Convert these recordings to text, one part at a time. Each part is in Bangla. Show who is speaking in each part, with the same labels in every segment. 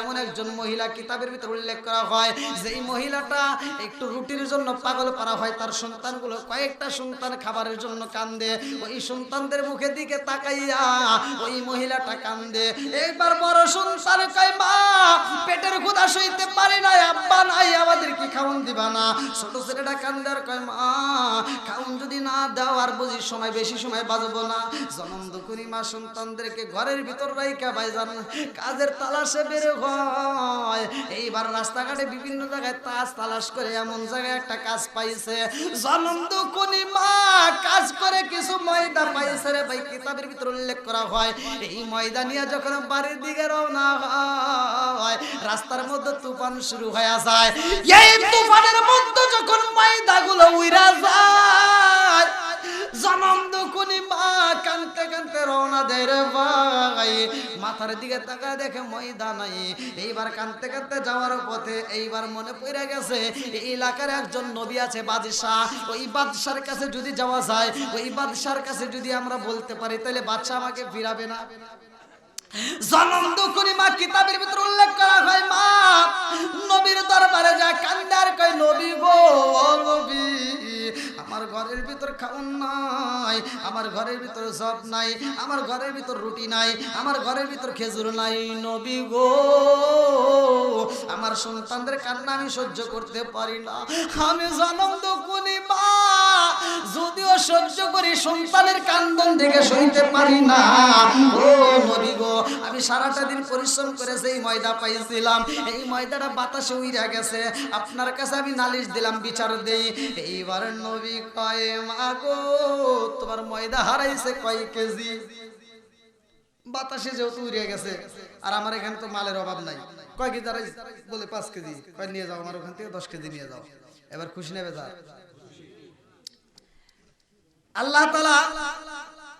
Speaker 1: এমন একজন মহিলা উল্লেখ করা হয় মহিলাটা একটু করা সন্তানদের একবার বড় পেটের ক্ষুধা সইতে পারি না আব্বা নাই, আমাদের কি খাওন দিবা না? ছোট ছেলেটা কান্দে আর কয়, মা খাউন যদি না দাও, আর বুঝি সময় বেশি সময় বাজবো না। জনম দুকুনি মা সন্তানদেরকে ঘরের ভিতর রাইকা ভাইজান, কাজের তালাশে বের হয়। এইবার রাস্তাঘাটে বিভিন্ন জায়গায় তাস তালাশ করে এমন জায়গায় একটা কাজ পাইছে। জনম দুকুনি মা, কাজ করে কিছু ময়দা পাইছে রে ভাই, কিতাবের ভিতর উল্লেখ করা হয়। এই ময়দা নিয়ে যখন বাড়ির দিকে রওনা হয়, রাস্তার মধ্যে তুফান শুরু হয়ে যায়। এই তুফানের মধ্যে যখন ময়দাগুলো উইরা যায় জনম দুকুনি মা কানতে কানতে রওনা দেয় রে ভাই। মাথার দিকে তাকা দেখে ময়দা নাই এইবার কানতে কানতে যাওয়ার পথে এইবার মনে পড়ে গেছে, এই এলাকার একজন নবী আছে বাদশাহ। ওই বাদশার কাছে যদি যাওয়া যায়, ওই বাদশার কাছে যদি আমরা বলতে পারি, তাহলে বাদশা আমাকে ফিরাবে না। জনম দুকুনি মা কিতাবের ভিতর উল্লেখ করা হয়, মা, নবীর দরবারে যা কান্দার কই নবী গো নবী। আমার ঘরের ভিতর খাউন নাই, আমার ঘরের ভিতর সব নাই, আমার ঘরের ভিতর রুটি নাই, আমার ঘরের ভিতর খেজুর নাই। নবী গো, আমার সন্তানদের কান্না আমি সহ্য করতে পারি না। আমি জনম দুকুনি মা সহ্য করি সন্তানের কান্দন থেকে সইতে পারি না। ও নবী গো, আমি সারাটা দিন পরিশ্রম করে সেই ময়দা পাইছিলাম, এই ময়দাটা বাতাসে উইরা গেছে। আপনার কাছে আমি নালিশ দিলাম, বিচার দেই। এইবার নবী কয় মাগো তোমার ময়দা হারাইছে কয় কেজি? বাতাসে যেহেতু উড়িয়ে গেছে, আর আমার এখানে তো মালের অভাব নাই। কয় কেজি বলে, পাঁচ কেজি। কয়, নিয়ে যাও আমার, ওখান থেকে দশ কেজি নিয়ে যাও। এবার খুশি নেবে যা আল্লাহ তালা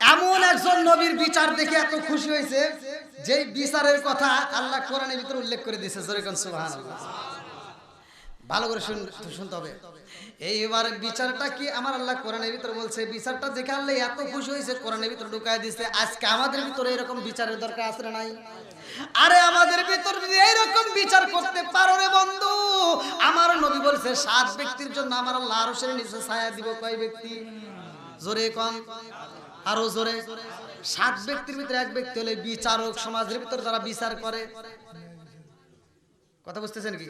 Speaker 1: এমন একজন নবীর বিচার দেখে এত খুশি হয়েছে যে বিচারের কথা আল্লাহ কোরআনের ভিতরে উল্লেখ করে দিয়েছে। জরিকন সুবহান ভালো করে শুন- শুনতে হবে। এইবার বিচারটা কি আমার আল্লাহ কোরআনের ভিতরে বলছে? বিচারটা দেখে আল্লাহ এত খুশি হয়েছে, কোরআনের ভিতরে ঢুকায় দিছে আজকে আমাদের ভিতরে এরকম বিচারের দরকার আছে নাই? আরে আমাদের ভিতর যদি এইরকম বিচার করতে পারো রে বন্ধু, আমার নবী বলছে, সাত ব্যক্তির জন্য আমার আল্লাহ আরও নিচে ছায়া দিব। কয় ব্যক্তি? জোরে কন। আরও জোরে। সাত ব্যক্তির ভিতরে এক ব্যক্তি হলে বিচারক সমাজের ভিতর যারা বিচার করে। কথা বুঝতেছেন কি?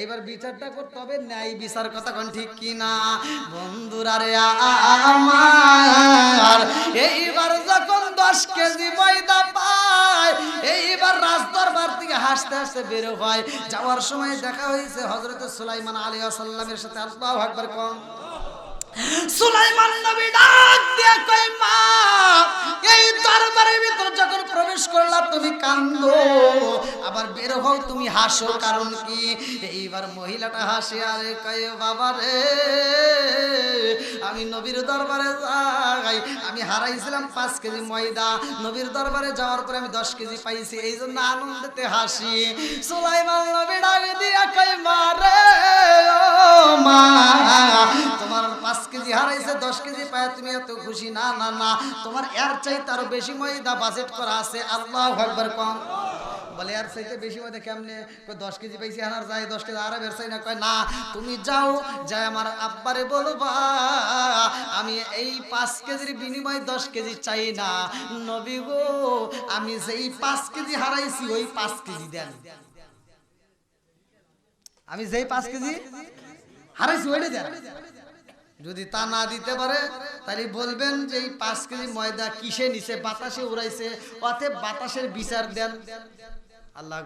Speaker 1: এইবার বিচারটা করতে হবে, ন্যায় বিচার কথা কোন ঠিক কি না বন্ধুরা রে আমার, এইবার যখন দশ কেজি ময়দা পায়, এইবার রাজদরবার থেকে হাসতে হাসতে বের হয়। যাওয়ার সময় দেখা হয়েছে হজরত সুলাইমান আলী আসাল্লামের সাথে আল্লাহ আকবর কম। কয় আমি নবীর দরবারে যাই। আমি হারাইছিলাম পাঁচ কেজি ময়দা। নবীর দরবারে যাওয়ার পরে আমি দশ কেজি পাইছি। এই জন্য আনন্দতে হাসি। সুলাইমান নবী ডাক দিয়া কই মা মা পাঁচ কেজি হারাইছে, দশ কেজি পায়, তুমি এত খুশি? না না না। তোমার এর চাইতে আরও বেশি ময়দা বাজেট করা আছে। আল্লাহ কম। বলে আর চাইতে বেশি ময়দা কেমনে? দশ কেজি পাইছি যায়, দশ কেজি আর বের চাই না। কয়, না, তুমি যাও, যাই আমার আব্বারে বলবা, আমি এই পাঁচ কেজির বিনিময়ে দশ কেজি চাই না। নবী গো, আমি যেই পাঁচ কেজি হারাইছি, ওই পাঁচ কেজি দেন। আমি যেই পাঁচ কেজি হারাইছি, ওইটা দেন। যদি তা না দিতে পারে, তাহলে বলবেন যে এই পাঁচ কেজি ময়দা কিসে নিছে? বাতাসে উড়াইছে। অতএব বাতাসের বিচার দেন। আল্লাহ।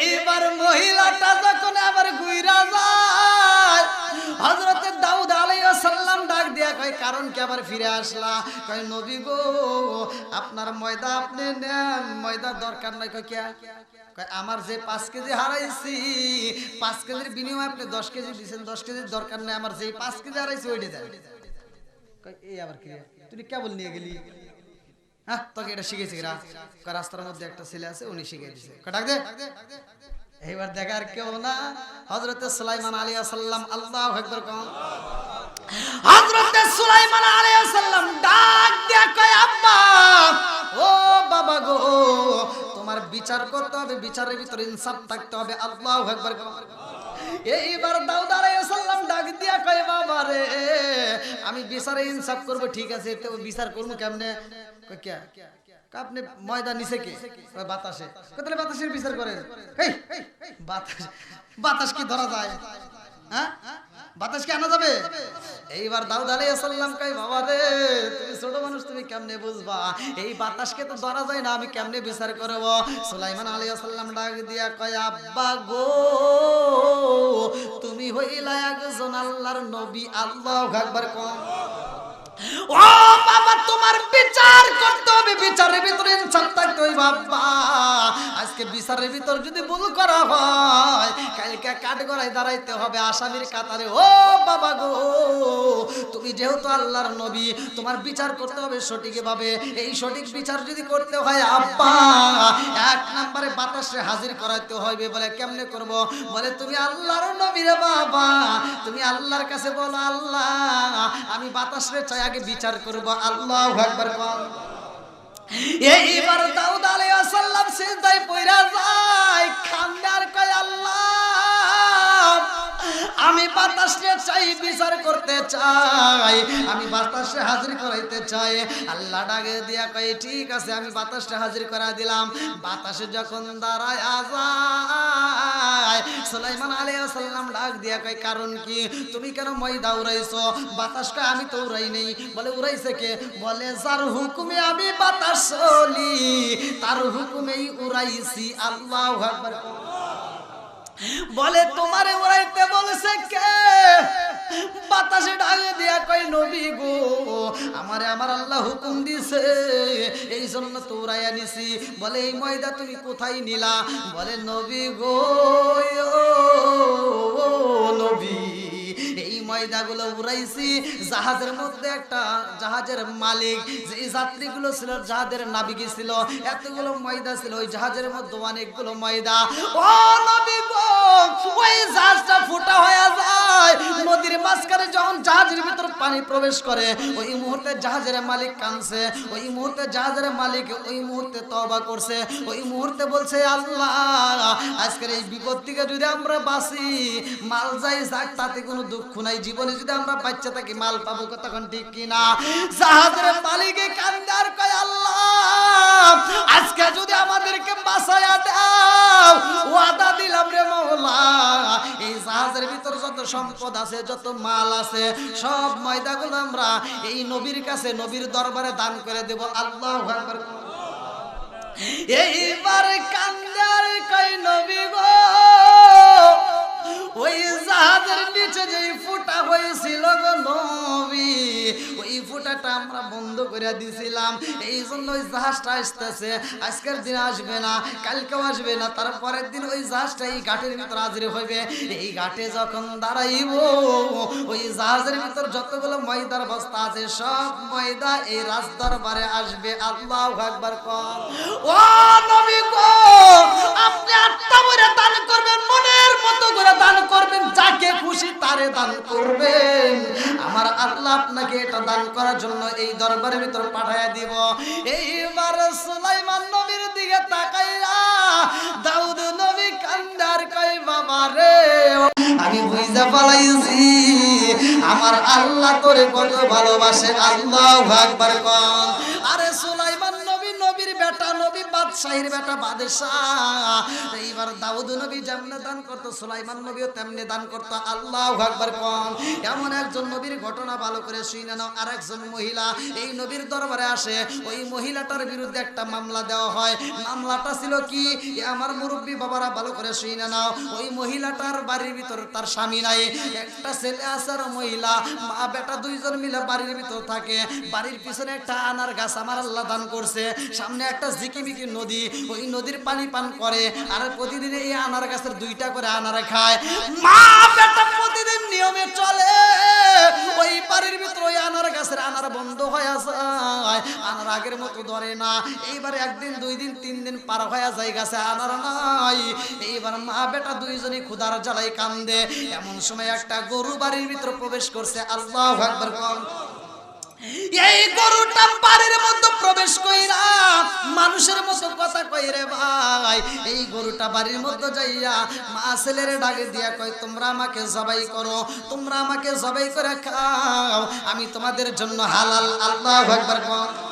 Speaker 1: এইবার মহিলাটা যখন আবার গুইরা যায় হজরতের দাউদ আলাইহিস সালাম কয়, কারণ কি আবার ফিরে আসলা? কয়, নবী গো, আপনার ময়দা আপনি নেন, ময়দা দরকার নাই। কয় কয়, আমার যে পাঁচ কেজি হারাইছি, পাঁচ কেজির বিনিময়ে আপনি দশ কেজি দিয়েছেন দশ কেজির দরকার নেই, আমার যে পাঁচ কেজি হারাইছি ওইটা দেন। এই আবার কি? তুই কেবল নিয়ে গেলি? হ্যাঁ তোকে এটা শিখেছি রাস্তার মধ্যে একটা ছেলে আছে, উনি শিখিয়ে দিছে। ডাক দে। এইবার দেখার কেউ না। হজরত সুলাইমান আলী সাল্লাম আল্লাহ একবার কম সুলাইমান ডাক দিয়া কয়, আব্বা, ও বাবা গো, তোমার বিচার করতে হবে, বিচারের ভিতরে ইনসাফ থাকতে হবে। আল্লাহু আকবার এইবার দাউদ ডাক দিয়া কয়, বাবা রে, আমি বিচারে ইনসাফ করব, ঠিক আছে তো বিচার করব কেমনে? কয়, কে? আপনি ময়দা নিচে কে? বাতাসে। বাতাসের বিচার করেন। বাতাস বাতাস কি ধরা যায়? হ্যাঁ? আনা যাবে? এইবার দাউদ আলাইহিস সালাম কই বাবা রে, তুমি ছোট মানুষ, তুমি কেমনে বুঝবা? এই বাতাসকে তো ধরা যায় না, আমি কেমনে বিচার করব? সুলাইমান আলাইহিস সালাম ডাক দিয়া কয়, আব্বা গো, তুমি হইলা একজন আল্লাহর নবী, আল্লাহ একবার কোন ও বাবা, তোমার বিচার করতে হবে। বিচারের ভিতরে ইনসাফ থাকতে হবে, বাবা। আজকে বিচারের ভিতর যদি ভুল করা হয়, কালকে দাঁড়াইতে হবে আসামির কাতারে। ও বাবা গো, তুমি যেহেতু আল্লাহর নবী, তোমার বিচার করতে হবে এই সঠিক বিচার যদি করতে হয়, আব্বা, এক নম্বরে বাতাসে হাজির করাইতে বলে কেমনে করব? বলে, তুমি আল্লাহর নবী রে বাবা, তুমি আল্লাহর কাছে বলো, আল্লাহ, আমি বাতাসরে চাই আগে বিচার করব, আল্লাহ একবার বল। এইবার দাউদ আলাইহিস সালাম সিজদায় পড়ে যায়, খান্দার কয়, আল্লাহ আমি বাতাসে চাই, বিচার করতে চাই। আমি বাতাসে হাজির করাইতে চাই। আল্লাহ ডাকে দিয়া কয়, ঠিক আছে, আমি বাতাসে হাজির করা দিলাম। বাতাসে যখন দাঁড়ায় আজায়, সুলাইমান আলাইহিস সালাম ডাক দিয়া কয়, কারণ কি? তুমি কেন ময়দা উড়াইছো? বাতাসটা আমি তো উড়াই নেই। বলে, উড়াইছে কে? বলে, যার হুকুমে আমি বাতাস চলি, তার হুকুমেই উড়াইছি। আল্লাহু আকবার বলে, তোমারে উড়াইতে বলছে কে? বাতাসে ডাকে দিয়া কয়, নবী গো, আমারে আমার আল্লাহ হুকুম দিছে এই জন্য তো উড়াইয়া নিছি। বলে, এই ময়দা তুমি কোথায় নিলা? বলে, নবী গো ময়দাগুলো উড়াইছি, জাহাজের মধ্যে একটা জাহাজের মালিক, যে যাত্রীগুলো ছিল যাহাদের নাবিকি ছিল, এতগুলো ময়দা ছিল, ওই জাহাজের মধ্যে অনেকগুলো ময়দা। ও ওই জাহাজটা ফুটা হয়ে যায়। নদীর মাঝখানে যখন জাহাজের ভিতর পানি প্রবেশ করে, ওই মুহূর্তে জাহাজের মালিক কানছে ওই মুহূর্তে জাহাজের মালিক ওই মুহূর্তে তওবা করছে, ওই মুহূর্তে বলছে, আল্লাহ, আজকের এই বিপদ থেকে যদি আমরা বাঁচি, মাল যাই যাক, তাতে কোনো দুঃখ নাই জীবনে যদি আমরা বাচ্চা থাকি, মাল পাবো তখন ঠিক কিনা? জাহাজের মালিকে কান্দার কয়, আল্লাহ, আজকে যদি আমাদেরকে বাঁচায়া দাও, ওয়াদা দিলাম রে মওলা এই জাহাজের ভিতর যত সম্পদ আছে, যত মাল আছে, সব ময়দাগুলো আমরা এই নবীর কাছে, নবীর দরবারে দান করে দেব। আল্লাহ আকবার। এইবার কান্দার কই নবী গো ওই জাহাজের নিচে যে ফুটা হয়েছিল গো নবী, ওই ফুটাটা আমরা বন্ধ করে দিছিলাম। এই জন্য ওই জাহাজটা আসতেছে। আজকের দিন আসবে না, কালকেও আসবে না দিন ওই জাহাজটা এই ভিতর হাজির হইবে। এই যখন দাঁড়াইব, ওই জাহাজের ভিতর যতগুলো ময়দার বস্তা আছে, সব ময়দা এই রাজ দরবারে আসবে। আল্লাহ একবার কর। ও নবী আপনি আত্মা ভরে দান করবেন, মনের মতো করে দান করবেন, যাকে খুশি তারে দান করবেন। আমার আল্লাহ আপনাকে এটা দান করার জন্য এই দরবারের ভিতর পাঠাইয়া দিব। এইবার সুলাইমান নবীর দিকে তাকাইয়া দাউদ নবী কান্দার কই বাবা রে, আমি বুঝতে পালাইছি আমার আল্লাহ তোরে কত ভালোবাসে, আল্লাহ আকবার কন। আরে সুলাইমান বাদশাহীর বেটা বাদশাহ। এইবার দাউদ নবী যেমনে দান করতো, সুলাইমান নবীও তেমনি দান করতো। আল্লাহ আকবার কন। এমন একজন নবীর ঘটনা ভালো করে শুনে নাও আর একজন মহিলা এই নবীর দরবারে আসে। ওই মহিলাটার বিরুদ্ধে একটা মামলা দেওয়া হয়। মামলাটা ছিল কি? আমার মুরব্বী বাবারা ভালো করে শুনে নাও। ওই মহিলাটার বাড়ির ভিতর তার স্বামী নাই। একটা ছেলে আছে আর মহিলা। মা বেটা দুইজন মিলে বাড়ির ভিতর থাকে। বাড়ির পিছনে একটা আনার গাছ আমার আল্লাহ দান করছে। সামনে একটা ঝিকিমিকি নদী, ওই নদীর পানি পান করে আর প্রতিদিন এই আনার গাছের দুইটা করে আনার খায়। মা, বেটা প্রতিদিন নিয়মে চলে। ওই বাড়ির ভিতরে ওই আনার গাছের আনার বন্ধ হয়ে যায়। আনার আগের মতো ধরে না। এইবার একদিন, দুই দিন, তিন দিন পার হয়ে যায় গাছে আনার নাই। এইবার মা, বেটা দুইজনই ক্ষুধার জ্বালাই কান্দে। এমন সময় একটা গরু বাড়ির ভিতরে প্রবেশ করছে। আল্লাহ একবার কম এই গরুটা বাড়ির মধ্যে প্রবেশ কইরা মানুষের রে ভাই? এই গরুটা বাড়ির মধ্যে যাইয়া মা ছেলের ডাকে দিয়া কয়, তোমরা আমাকে জবাই করো, তোমরা আমাকে জবাই করে খাও। আমি তোমাদের জন্য হালাল, আল্লাহ একবার কম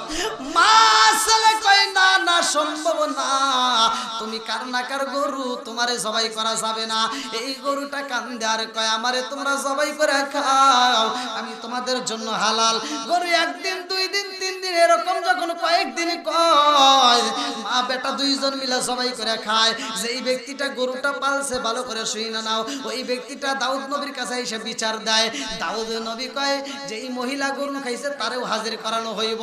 Speaker 1: গরুটা এরকম যখন কয়েকদিন কয়, মা বেটা দুইজন মিলে সবাই করে খায়। ব্যক্তিটা গরুটা পালছে, ভালো করে শুই না নাও। ওই ব্যক্তিটা দাউদ নবীর কাছে এসে বিচার দেয়। দাউদ নবী কয় যে এই মহিলা গরু খাইছে, তারেও হাজির করানো হইব।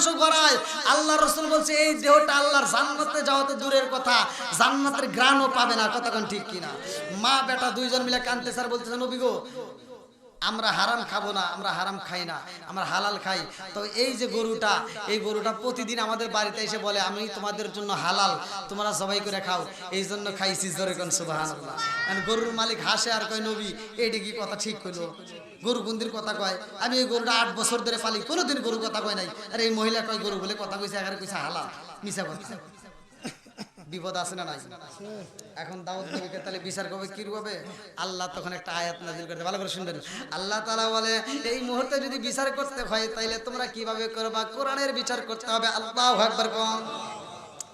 Speaker 1: মাংস গড়ায় আল্লাহ রাসূল বলছে, এই দেহটা আল্লাহর জান্নাতে যাওয়া তো দূরের কথা। জান্নাতের গ্রাণও পাবে না। কতক্ষণ ঠিক কিনা? মা বেটা দুইজন মিলে কানতে স্যার বলতেছে, নবী আমরা হারাম খাব না, আমরা হারাম খাই না, আমরা হালাল খাই। তো এই যে গরুটা, এই গরুটা প্রতিদিন আমাদের বাড়িতে এসে বলে, আমি তোমাদের জন্য হালাল, তোমরা সবাই করে খাও। এই জন্য খাইছি জোরে কোন, সুবহানাল্লাহ। And গরুর মালিক হাসে আর কয়, নবী, এইটা কি কথা ঠিক কইলো? গরু বন্দির কথা কয়। আমি এই গরুটা আট বছর ধরে পালি, কোনোদিন গরু কথা কয় নাই। আর এই মহিলা কয়, গরু বলে কথা কইছে এগারে কইছে, হালাল, মিছা কথা। বিপদ আছে না নাই? এখন দাউদ নবীকে তাহলে বিচার করবে, কি হবে আল্লাহ তখন একটা আয়াত নাজিল করতে ভালো করে শুনবেন। আল্লাহ তাআলা বলে, এই মুহূর্তে যদি বিচার করতে হয়, তাইলে তোমরা কীভাবে করবা? কোরআনের বিচার করতে হবে, আল্লাহু আকবার কোন।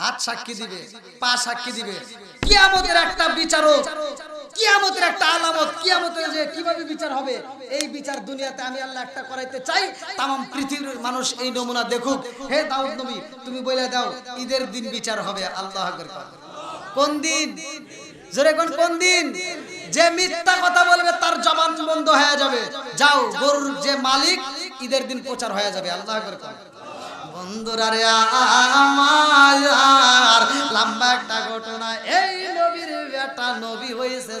Speaker 1: হাত সাক্ষী দিবে, পা সাক্ষী দিবে। কিয়ামতের একটা বিচারক, কিয়ামতের একটা আলামত, কিয়ামতের যে কীভাবে বিচার হবে, এই বিচার দুনিয়াতে আমি আল্লাহ একটা করাইতে চাই। তামাম পৃথিবীর মানুষ এই নমুনা দেখুক। হে দাউদ নবী, তুমি বলে দাও, ঈদের দিন বিচার হবে আল্লাহ কোন দিন? জোরে কোন কোন দিন? যে মিথ্যা কথা বলবে, তার জবান বন্ধ হয়ে যাবে। যাও, গরুর যে মালিক, ঈদের দিন প্রচার হয়ে যাবে আল্লাহ কোন বন্ধুরা রে আমার। লম্বা একটা ঘটনা, এই নবীর বেটা নবী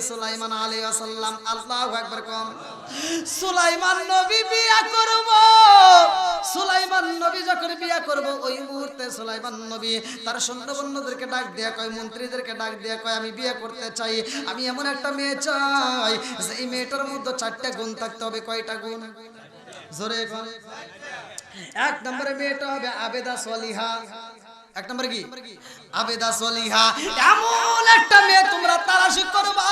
Speaker 1: সুলাইমান কম। সুলাইমান নবী বিয়া করব। সুলাইমান নবী যখন বিয়া করব, ওই মুহূর্তে সুলাইমান নবী তার সৈন্যবন্যদেরকে ডাক দেয়া কয়, মন্ত্রীদেরকে ডাক দেয়া কয়, আমি বিয়ে করতে চাই। আমি এমন একটা মেয়ে চাই যে এই মেয়েটার মধ্যে চারটা গুণ থাকতে হবে। কয়টা গুণ? জোরে এক নম্বরে মেয়েটা হবে আবেদা সলিহা। এক নম্বরে কি? আবেদা সলিহা, এমন একটা মেয়ে তোমরা তালাশ করবা।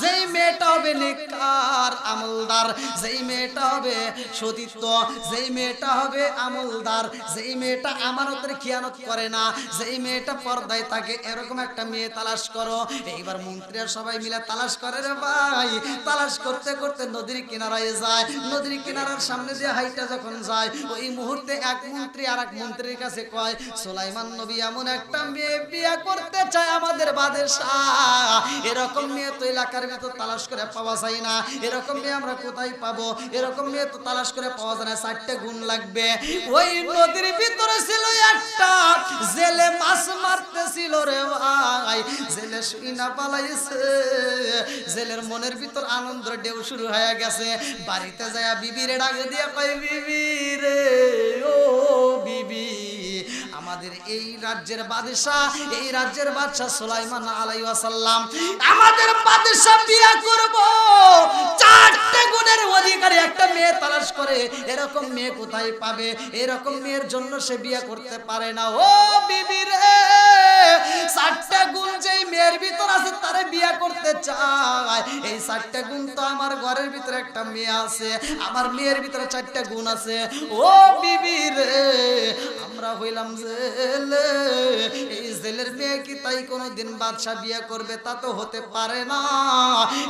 Speaker 1: যেই মেয়েটা হবে নেককার, আমলদার। যেই মেয়েটা হবে সতীত্ব যেই মেয়েটা হবে আমলদার। যেই মেয়েটা আমানতের খিয়ানত করে না, যেই মেয়েটা পর্দায় থাকে, এরকম একটা মেয়ে তালাশ করো। এইবার মন্ত্রীরা সবাই মিলে তালাশ করে রে ভাই। তালাশ করতে করতে নদীর কিনারায় যায়। নদীর কিনারার সামনে দিয়ে হাইটা যখন যায়, ওই মুহূর্তে এক মন্ত্রী আর এক মন্ত্রীর কাছে কয় সোলাইমান নবী এমন একটা মেয়ে বিয়া করতে চায় আমাদের বাদশাহ। এরকম মেয়ে তো এলাকার ভিতর তালাশ করে পাওয়া যায় না। এরকম মেয়ে আমরা কোথায় পাবো? এরকম মেয়ে তো তালাশ করে পাওয়া যায় না, চারটে গুণ লাগবে। ওই নদীর ভিতরে ছিল একটা, জেলে মাছ মারতেছিল রে ভাই। জেলে শুই না পালাইছে। জেলের মনের ভিতর আনন্দ ঢেউ শুরু হয়ে গেছে। বাড়িতে যায় বিবিরে ডাকে দিয়ে কয়, বিবি রে, ও বিবি। আমাদের এই রাজ্যের বাদশাহ, এই রাজ্যের বাদশাহ সুলাইমান আলাইহিস সালাম আমাদের বাদশাহ বিয়া করব। চারটে গুণের অধিকারী একটা মেয়ে তালাশ করে, এরকম মেয়ে কোথায় পাবে? এরকম মেয়ের জন্য সে বিয়া করতে পারে না। ও বিবি রে! চারটা গুণ যেই মেয়ের ভিতর আছে, তারে বিয়ে করতে চায়। এই চারটা গুণ তো আমার ঘরের ভিতরে একটা মেয়ে আছে, আমার মেয়ের ভিতরে চারটা গুণ আছে। ও বিবি রে, আমরা হইলাম জেলে। এই জেলের মেয়ে কি তাই কোনোদিন বাদশা বিয়ে করবে তা তো হতে পারে না।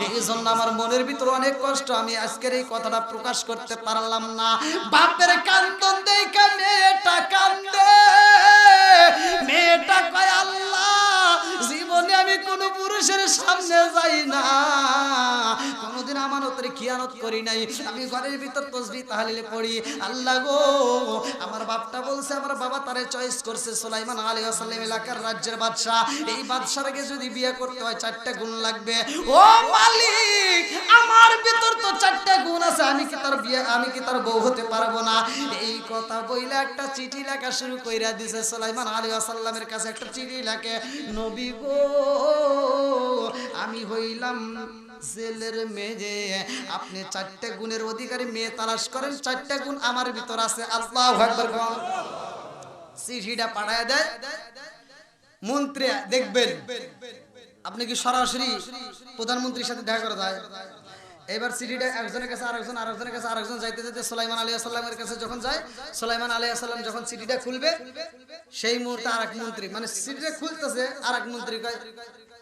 Speaker 1: এই জন্য আমার মনের ভিতরে অনেক কষ্ট, আমি আজকের এই কথাটা প্রকাশ করতে পারলাম না। বাপের কান্দন দেখে মেয়েটা কান্দে। মেয়েটা কয় আল্লাহ জীবনে আমি কোন পুরুষের সামনে যাই না। কোনোদিন আমানতের খিয়ানত করি নাই। আমি ঘরের ভিতর তসবি তাহলিলে পড়ি। আল্লাহ গো, আমার বাপটা বলছে, আমার বাবা তারে চয়েস করছে। সুলাইমান আলী আসাল্লাম এলাকার রাজ্যের বাদশাহ। এই বাদশাহকে যদি বিয়ে করতে হয়, চারটা গুণ লাগবে। ও মালিক, আমার ভিতর তো চারটা গুণ আছে। আমি কি তার বিয়ে, আমি কি তার বউ হতে পারব না? এই কথা বইলে একটা চিঠি লেখা শুরু কইরা দিছে। সুলাইমান আলী আসাল্লামের কাছে একটা চিঠি লেখে, নবী গো, আমি হইলাম জেলের মেয়ে। আপনি চারটে গুণের অধিকারী মেয়ে তালাশ করেন, চারটে গুণ আমার ভিতর আছে। আল্লাহ চিঠিটা পাঠায় দেয়। মন্ত্রী, দেখবেন, আপনি কি সরাসরি প্রধানমন্ত্রীর সাথে দেখা করা যায়? এবার সিটিটা একজনের কাছে আরেকজন, আরেকজনের কাছে আরেকজন যাইতে যেতে সুলাইমান আলী আসাল্লামের কাছে যখন যায়, সুলাইমান আলী আসাল্লাম যখন সিটিটা খুলবে, সেই মুহূর্তে আরেক মন্ত্রী মানে সিটিটা খুলতেছে, আরেক মন্ত্রী কয়,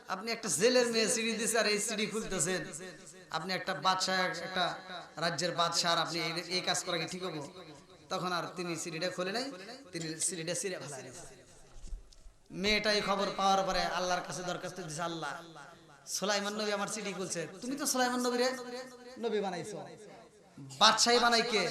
Speaker 1: আপনি একটা জেলের মেয়ে সিঁড়ি দিছে আর এই সিঁড়ি খুলতেছেন। আপনি একটা বাদশাহ, একটা রাজ্যের বাদশাহ আর আপনি এই- কাজ করা কি ঠিক হব? তখন আর তিনি সিঁড়িটা খুলে নাই, তিনি সিঁড়িটা সিঁড়ে ফেলায় মেয়েটা এই খবর পাওয়ার পরে আল্লাহর কাছে দরখাস্ত দিছে আল্লাহ। সুলাইমান নবী আমার চিঠি খুলছে। তুমি তো সুলাইমান নবী রে? নবী বানাইছো। বাদশাহী বানাই কে?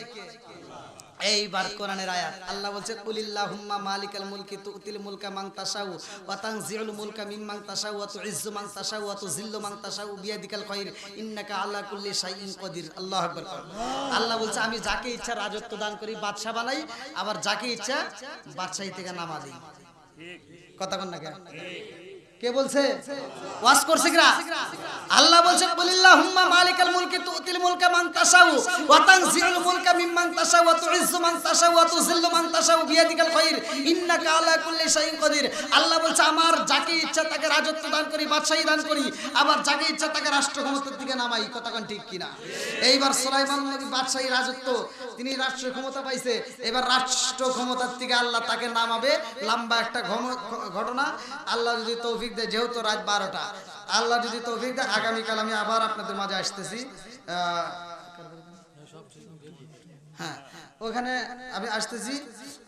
Speaker 1: এইবার কোরআনের আয়াত। আল্লাহ বলছে কুলিল্লাহুম্মা মালিকাল মুলকি তুতিল মুলকা মান তাশাউ ওয়া তানজিউল মুলকা মিম্মান তাশাউ ওয়া তুইজ্জু মান তাশাউ ওয়া তুযিল্লু মান তাশাউ বিয়াদিকাল খায়র ইন্নাকা আলা কুল্লি শাইইন কাদির। আল্লাহু আকবার। আল্লাহ বলছে আমি যাকে ইচ্ছা রাজত্ব দান করি বাদশা বানাই। আবার যাকে ইচ্ছা বাদশাহী থেকে নামা দিই কথা কন না কে? কে বলছে? ওয়াজ করছে কিরা? আল্লাহ বলছে, বলিল্লাহুম্মা মালিকাল মুলকি তুতিল মুলকা মান তাশাউ, ওয়া তানজিউল মুলকা মিম্মান তাশাউ, ওয়া তুইজ্জু মান তাশাউ, ওয়া তুযিল্লু মান তাশাউ বিয়াদিকাল খায়র ইন্নাকা আলা কুল্লি শাইইন কাদির। আল্লাহ বলছে, আমার যাকে ইচ্ছা তাকে রাজত্ব দান করি, বাদশাহী দান করি, আবার যাকে ইচ্ছা তাকে রাষ্ট্র ক্ষমতার দিকে নামাই। কথা কোন ঠিক কিনা? এইবার সুলাইমান নবী বাদশাহী রাজত্ব তিনি রাষ্ট্র ক্ষমতা পাইছে। এবার রাষ্ট্র ক্ষমতার থেকে আল্লাহ তাকে নামাবে। লম্বা একটা ঘটনা। আল্লাহ যদি তৌফিক দেয়, যেহেতু রাত বারোটা। আল্লাহ যদি তৌফিক দেয়, আগামীকাল আমি আবার আপনাদের মাঝে আসতেছি। হ্যাঁ ওখানে আমি আসতেছি।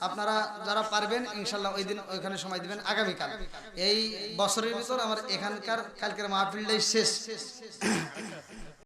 Speaker 1: আপনারা যারা পারবেন, ইনশাল্লাহ ওই দিন ওইখানে সময় দিবেন। আগামীকাল। এই বছরের ভিতর আমার এখানকার কালকের মাহফিলটাই শেষ।